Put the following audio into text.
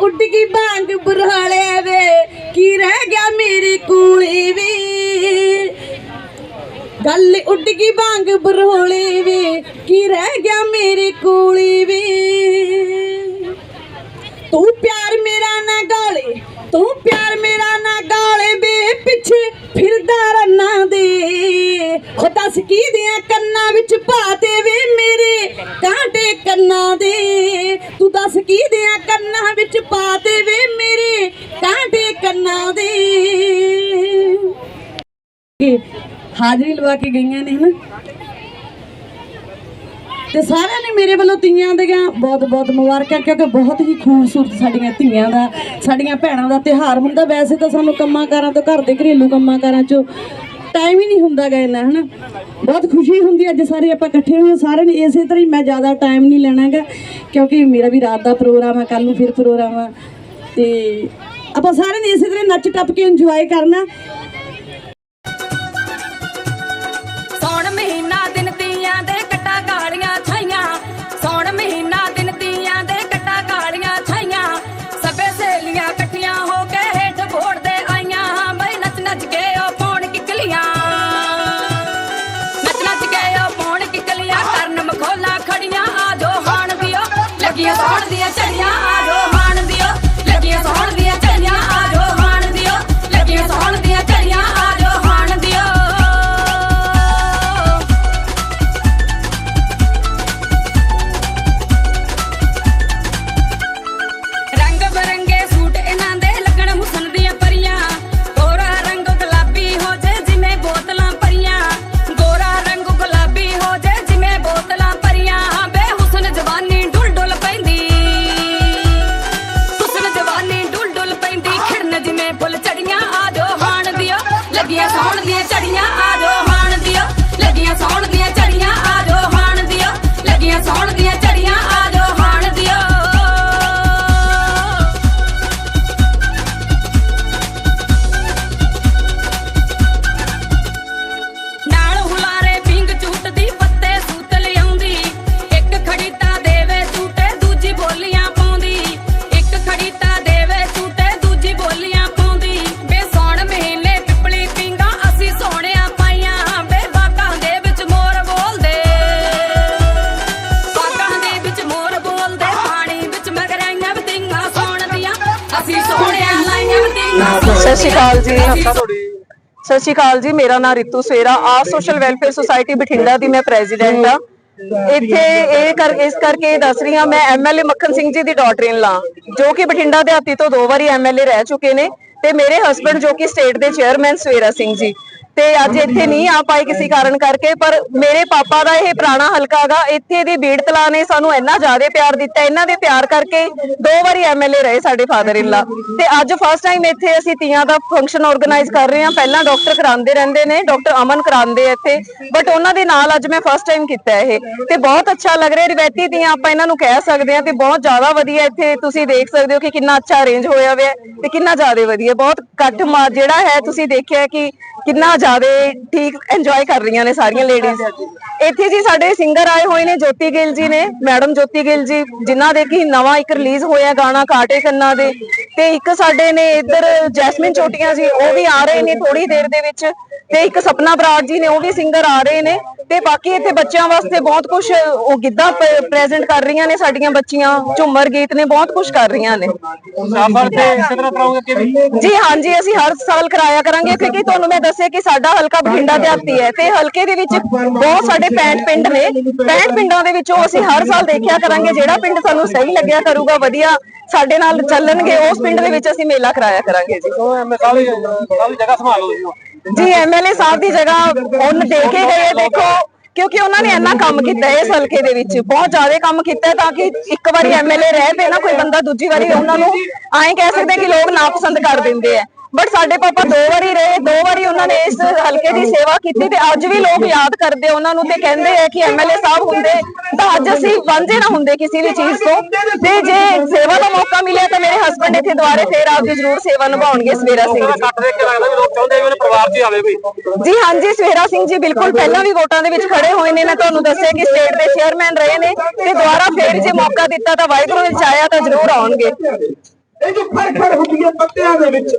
ਉੱਡ ਗਈ ਬਾਂਗ ਬੁਰਹਾਲੇ ਵੇ। ਕੀ ਰਹਿ ਗਿਆ ਮੇਰੀ ਕੂਲੀ ਵੀ? ਗੱਲ ਉੱਡ ਗਈ ਬਾਂਗ ਬਰੋਲੇ ਵੇ। ਕੀ ਰਹਿ ਗਿਆ ਮੇਰੀ ਕੂਲੀ ਵੇ? ਤੂੰ ਪਿਆਰ ਮੇਰਾ ਨਾ ਗਾਲੇ, ਤੂੰ ਪਿਆਰ ਮੇਰਾ ਨਾ ਗਾਲੇ ਵੇ। ਪਿੱਛੇ ਫਿਰਦਾ ਰੰਨਾ ਦੇ। ਹੋ ਦੱਸ ਕੀ ਦਿਆਂ ਕੰਨਾਂ ਵਿੱਚ ਪਾਤੇ ਕੰਨਾਂ ਹਾਜ਼ਰੀ ਲਵਾ ਕੇ ਗਈਆਂ ਨੇ ਹਨਾ। ਤੇ ਸਾਰਿਆਂ ਨੇ ਮੇਰੇ ਵੱਲੋਂ ਤੀਆਂ ਦੀਆਂ ਬਹੁਤ ਬਹੁਤ ਮੁਬਾਰਕਾਂ, ਕਿਉਂਕਿ ਬਹੁਤ ਹੀ ਖੂਬਸੂਰਤ ਸਾਡੀਆਂ ਧੀਆਂ ਦਾ, ਸਾਡੀਆਂ ਭੈਣਾਂ ਦਾ ਤਿਹਾਰ ਹੁੰਦਾ। ਵੈਸੇ ਤਾਂ ਸਾਨੂੰ ਕੰਮਾਂ ਕਾਰਾਂ ਤੋਂ, ਘਰ ਦੇ ਘਰੇਲੂ ਕੰਮਾਂ ਕਾਰਾਂ ਚੋਂ ਟਾਈਮ ਹੀ ਨਹੀਂ ਹੁੰਦਾ ਗਾ ਇੰਨਾ, ਹਨਾ। ਬਹੁਤ ਖੁਸ਼ੀ ਹੁੰਦੀ ਅੱਜ ਸਾਰੇ ਆਪਾਂ ਇਕੱਠੇ ਹੋਏ ਹਾਂ। ਸਾਰਿਆਂ ਨੇ ਇਸੇ ਤਰ੍ਹਾਂ ਹੀ ਮੈਂ ਜ਼ਿਆਦਾ ਟਾਈਮ ਨਹੀਂ ਲੈਣਾਗਾ ਕਿਉਂਕਿ ਮੇਰਾ ਵੀ ਰਾਤ ਦਾ ਪ੍ਰੋਗਰਾਮ ਆ ਕੱਲ ਨੂੰ ਫਿਰ ਪ੍ਰੋਗਰਾਮ ਆ। ਤੇ ਆਪਾਂ ਸਾਰਿਆਂ ਨੇ ਇਸੇ ਤਰ੍ਹਾਂ ਨੱਚ ਟੱਪ ਕੇ ਇੰਜੋਏ ਕਰਨਾ। ਸਤਿ ਸ਼੍ਰੀ ਅਕਾਲ ਜੀ। ਸਤਿ ਸ਼੍ਰੀ ਅਕਾਲ ਜੀ। ਮੇਰਾ ਨਾਮ ਰਿਤੂ ਸਵੇਰਾ ਆ ਸੋਸ਼ਲ ਵੈਲਫੇਅਰ ਸੁਸਾਇਟੀ ਬਠਿੰਡਾ ਦੀ ਮੈਂ ਪ੍ਰੈਜ਼ੀਡੈਂਟ ਆ। ਇੱਥੇ ਇਹ ਕਰ ਇਸ ਕਰਕੇ ਦੱਸ ਰਹੀ ਹਾਂ ਮੈਂ ਐਮਐਲਏ ਮੱਖਣ ਸਿੰਘ ਜੀ ਦੀ ਡਾਟਰ ਇਨ ਲਾ ਜੋ ਕਿ ਬਠਿੰਡਾ ਦੇ ਹਾਤੀ ਤੋਂ ਦੋ ਵਾਰੀ ਐਮਐਲਏ ਰਹਿ ਚੁੱਕੇ ਨੇ। ਤੇ ਮੇਰੇ ਹਸਬੰਡ ਜੋ ਕਿ ਸਟੇਟ ਦੇ ਚੇਅਰਮੈਨ ਸਵੇਰਾ ਸਿੰਘ ਜੀ। ਤੇ ਅੱਜ ਇੱਥੇ ਨਹੀਂ ਆ ਪਾਏ ਕਿਸੇ ਕਾਰਨ ਕਰਕੇ, ਪਰ ਮੇਰੇ ਪਾਪਾ ਦਾ ਇਹ ਪੁਰਾਣਾ ਹਲਕਾ ਗਾ, ਇੱਥੇ ਦੀ ਬੀੜ ਤਲਾ ਨੇ ਸਾਨੂੰ ਇੰਨਾ ਜ਼ਿਆਦਾ ਪਿਆਰ ਦਿੱਤਾ, ਇਹਨਾਂ ਦੇ ਪਿਆਰ ਕਰਕੇ ਦੋ ਵਾਰੀ ਐਮਐਲਏ ਰਹੇ ਸਾਡੇ ਫਾਦਰ ਇਨ ਤੇ ਅੱਜ ਫਸਟ ਟਾਈਮ ਇੱਥੇ ਅਸੀਂ ਤੀਆਂ ਦਾ ਫੰਕਸ਼ਨ ਆਰਗੇਨਾਈਜ਼ ਕਰ ਰਹੇ ਹਾਂ। ਪਹਿਲਾਂ ਡਾਕਟਰ ਕਰਾਉਂਦੇ ਰਹਿੰਦੇ ਨੇ ਡਾਕਟਰ ਅਮਨ ਕਰਾਉਂਦੇ ਇੱਥੇ ਬਟ ਉਹਨਾਂ ਦੇ ਨਾਲ ਅੱਜ ਮੈਂ ਫਸਟ ਟਾਈਮ ਕੀਤਾ ਇਹ। ਤੇ ਬਹੁਤ ਅੱਛਾ ਲੱਗ ਰਿਹਾ, ਰਿਵੈਤੀ ਤੀਆਂ ਆਪਾਂ ਇਹਨਾਂ ਨੂੰ ਕਹਿ ਸਕਦੇ ਹਾਂ ਤੇ ਬਹੁਤ ਜ਼ਿਆਦਾ ਵਧੀਆ ਇੱਥੇ ਤੁਸੀਂ ਦੇਖ ਸਕਦੇ ਹੋ ਕਿ ਕਿੰਨਾ ਅੱਛਾ ਅਰੇਂਜ ਹੋਇਆ ਹੋਇਆ ਤੇ ਕਿੰਨਾ ਜ਼ਿਆਦਾ ਵਧੀਆ, ਬਹੁਤ ਘੱਟ ਮਾ, ਜਿਹੜਾ ਹੈ ਤੁਸੀਂ ਦੇਖਿਆ ਕਿ ਕਿੰਨਾ ਜ਼ਿਆਦਾ ਠੀਕ ਇੰਜੋਏ ਕਰ ਰਹੀਆਂ ਨੇ ਸਾਰੀਆਂ ਲੇਡੀਜ਼ ਇੱਥੇ ਜੀ ਸਾਡੇ ਸਿੰਗਰ ਆਏ ਹੋਏ ਨੇ ਜੋਤੀ ਗਿੱਲ ਜੀ ਨੇ ਮੈਡਮ ਜੋਤੀ ਗਿੱਲ ਜੀ, ਜਿਨ੍ਹਾਂ ਦੇ ਕਿ ਨਵਾਂ ਇੱਕ ਰਿਲੀਜ਼ ਹੋਇਆ ਗਾਣਾ ਕਾਟੇ ਕੰਨਾਂ ਦੇ। ਤੇ ਇੱਕ ਸਾਡੇ ਨੇ ਇੱਧਰ ਜੈਸਮਿਨ ਚੋਟੀਆਂ ਜੀ, ਉਹ ਵੀ ਆ ਰਹੇ ਨੇ ਥੋੜੀ ਦੇਰ ਦੇ ਵਿੱਚ। ਤੇ ਇੱਕ ਸਪਨਾ ਬਰਾੜ ਜੀ ਨੇ ਉਹ ਵੀ ਸਿੰਗਰ ਆ ਰਹੇ ਨੇ ਤੇ ਬਾਕੀ ਇੱਥੇ ਬੱਚਿਆਂ ਵਾਸਤੇ ਬਹੁਤ ਕੁਝ ਉਹ ਗਿੱਧਾ ਪ੍ਰੈਜ਼ੈਂਟ ਕਰ ਰਹੀਆਂ ਨੇ ਸਾਡੀਆਂ ਬੱਚੀਆਂ ਝੁੰਮਰ ਗੀਤ ਨੇ ਬਹੁਤ ਕੁਝ ਕਰ ਰਹੀਆਂ ਨੇ। ਸਾਫਰ ਤੇ ਇਸੇ ਤਰ੍ਹਾਂ ਕਰਾਉਂਗੇ ਕਿ ਵੀ ਜੀ ਹਾਂਜੀ ਅਸੀਂ ਹਰ ਸਾਲ ਕਰਾਇਆ ਕਰਾਂਗੇ ਕਿਉਂਕਿ ਤੁਹਾਨੂੰ ਮੈਂ ਦੱਸਿਆ ਕਿ ਸਾਡਾ ਹਲਕਾ ਬਠਿੰਡਾ ਦਿਹਾਤੀ ਹੈ ਤੇ ਹਲਕੇ ਦੇ ਵਿੱਚ ਬਹੁਤ ਸਾਡੇ 65 ਪਿੰਡ ਨੇ 65 ਪਿੰਡਾਂ ਦੇ ਵਿੱਚੋਂ ਅਸੀਂ ਹਰ ਸਾਲ ਦੇਖਿਆ ਕਰਾਂਗੇ ਜਿਹੜਾ ਪਿੰਡ ਸਾਨੂੰ ਸਹੀ ਲੱਗਿਆ ਕਰੂਗਾ ਵਧੀਆ ਸਾਡੇ ਨਾਲ ਚੱਲਣਗੇ ਉਸ ਪਿੰਡ ਦੇ ਵਿੱਚ ਅਸੀਂ ਮੇਲਾ ਕਰਾਇਆ ਕਰਾਂਗੇ ਜੀ। ਸਾਰੀ ਜਗ੍ਹਾ ਸੰਭਾਲੋ ਜੀ ਐਮਐਲਏ ਸਾਹਿਬ ਦੀ ਜਗ੍ਹਾ ਉਹਨ ਦੇ ਕੇ ਗਏ ਦੇਖੋ ਕਿਉਂਕਿ ਉਹਨਾਂ ਨੇ ਇੰਨਾ ਕੰਮ ਕੀਤਾ ਇਸ ਹਲਕੇ ਦੇ ਵਿੱਚ ਬਹੁਤ ਜ਼ਿਆਦਾ ਕੰਮ ਕੀਤਾ ਤਾਂ ਕਿ ਇੱਕ ਵਾਰੀ ਐਮਐਲਏ ਰਹਿ ਪਏ ਨਾ ਕੋਈ ਬੰਦਾ ਦੂਜੀ ਵਾਰੀ ਉਹਨਾਂ ਨੂੰ ਐਂ ਕਹਿ ਸਕਦੇ ਕਿ ਲੋਕ ਨਾਪਸੰਦ ਕਰ ਦਿੰਦੇ ਆ। ਬਟ ਸਾਡੇ ਪਾਪਾ ਦੋ ਵਾਰੀ ਰਹੇ, ਦੋ ਵਾਰੀ ਉਹਨਾਂ ਨੇ ਇਸ ਹਲਕੇ ਦੀ ਸੇਵਾ ਕੀਤੀ ਤੇ ਅੱਜ ਵੀ ਲੋਕ ਯਾਦ ਕਰਦੇ ਉਹਨਾਂ ਨੂੰ ਤੇ ਕਹਿੰਦੇ ਆ ਕਿ ਐਮਐਲਏ ਸਾਹਿਬ ਹੁੰਦੇ, ਤਾਂ ਅੱਜ ਅਸੀਂ ਵਾਂਝੇ ਨਾ ਹੁੰਦੇ ਕਿਸੇ ਵੀ ਚੀਜ਼ ਤੋਂ। ਤੇ ਜੇ ਸੇਵਾ ਦਾ ਮੌਕਾ ਮਿਲਿਆ ਤਾਂ ਮੇਰੇ ਹਸਬੰਡ ਇੱਥੇ ਦੁਬਾਰੇ ਫੇਰ ਆਪਦੀ ਜ਼ਰੂਰ ਸੇਵਾ ਨਿਭਾਉਣਗੇ ਸਵੇਰਾ ਸਿੰਘ ਜੀ। ਜੀ ਹਾਂਜੀ, ਸਵੇਰਾ ਸਿੰਘ ਜੀ, ਬਿਲਕੁਲ ਪਹਿਲਾਂ ਵੀ ਵੋਟਾਂ ਦੇ ਵਿੱਚ ਖੜੇ ਹੋਏ ਨੇ। ਮੈਂ ਤੁਹਾਨੂੰ ਦੱਸਿਆ ਕਿ ਸਟੇਟ ਦੇ ਚੇਅਰਮੈਨ ਰਹੇ ਨੇ ਤੇ ਦੁਬਾਰਾ ਫੇਰ ਜੇ ਮੌਕਾ ਦਿੱਤਾ ਤਾਂ ਵਾਹਿਗੁਰੂ ਨੇ ਚਾਹਿਆ ਤਾਂ ਜ਼ਰੂਰ ਆਉਣਗੇ। ਇਹ ਜੋ ਫੜ ਹੁੰਦੀ ਹੈ ਪੱਤਿਆਂ ਦੇ ਵਿੱਚ।